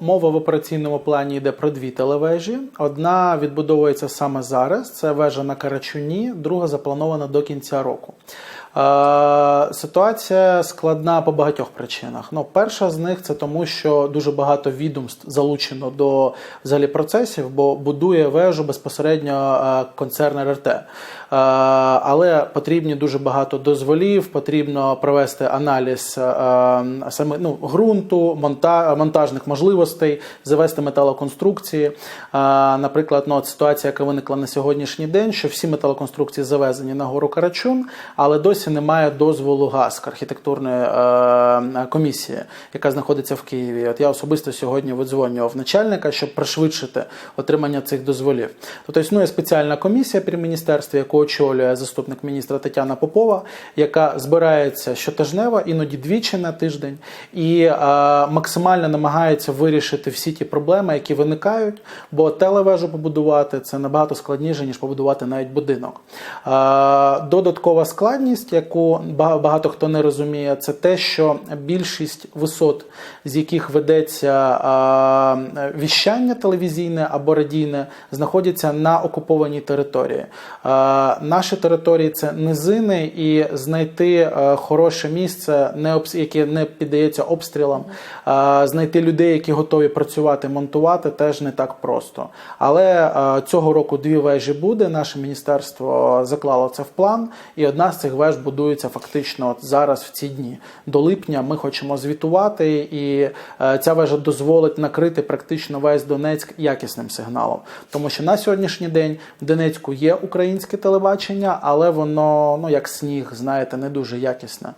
мова в операційному плані йде про дві телевежі. Одна відбудовується саме зараз. Це вежа на Карачуні, друга запланована до кінця року. Е, Ситуація складна по багатьох причинах. Ну, перша з них це тому, що дуже багато відомств залучено до взагалі процесів, бо будує вежу безпосередньо е, концерн РРТ. Е, Але потрібні дуже багато дозволів, потрібно провести аналіз саме ну, ґрунту, монта, монтажних можливостей, завести металоконструкції. Наприклад, ну, от ситуація, яка виникла на сьогоднішній день, що всі металоконструкції завезені на гору Карачун, але досі немає дозволу ГАСК, архітектурної е, комісії, яка знаходиться в Києві. От я особисто сьогодні видзвонював начальника, щоб пришвидшити отримання цих дозволів. Тобто існує спеціальна комісія при міністерстві, яку очолює заступник міністра Тетяна Попова, яка збирається щотижнево, іноді двічі на тиждень, і е, максимально намагається вирішити всі ті проблеми, які виникають. Бо телевежу побудувати це набагато складніше ніж побудувати навіть будинок. Е, додаткова складність, яку багато хто не розуміє, це те, що більшість висот, з яких ведеться віщання телевізійне або радійне, знаходяться на окупованій території. Наші території це низини, і знайти е, хороше місце, яке не піддається обстрілам, знайти людей, які готові працювати, монтувати, теж не так просто. Але е, цього року дві вежі буде. Наше міністерство заклало це в план, і одна з цих веж будується фактично от зараз в ці дні. До липня ми хочемо звітувати, і е, ця вежа дозволить накрити практично весь Донецьк якісним сигналом. Тому що на сьогоднішній день в Донецьку є українське телебачення, але воно ну як сніг, знаєте, не дуже якісне.